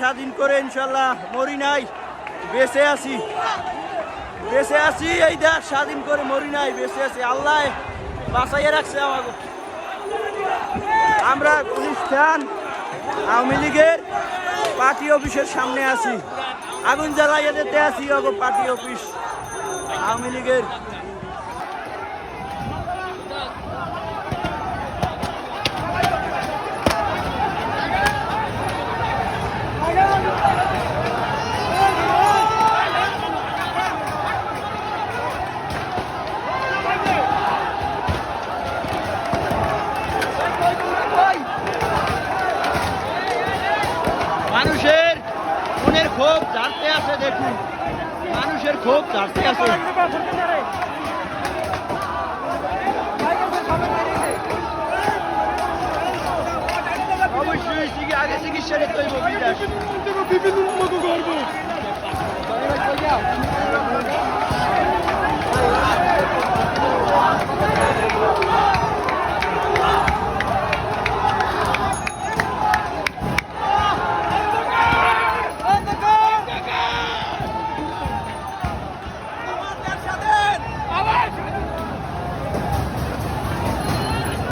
স্বাধীন করে ইনশাল্লাহ মরি নাই, বেঁচে আছি। বেঁচে আছি, এই দেশ স্বাধীন করে মরি নাই, বেঁচে আছি। আল্লাহ বাঁচাইয়ে রাখছে আমাকে। আমরা অনুষ্ঠান আওয়ামী লীগের পার্টি অফিসের সামনে আছি। আগুন জ্বালাইয়ে দিতে আছি পার্টি অফিস। আওয়ামী লীগের মনের ক্ষোভ চারতে আছে দেখুন। মানুষের ক্ষোভ চারতে আছে অবশ্যই আগে চিকিৎসা দেখতে বিদেশ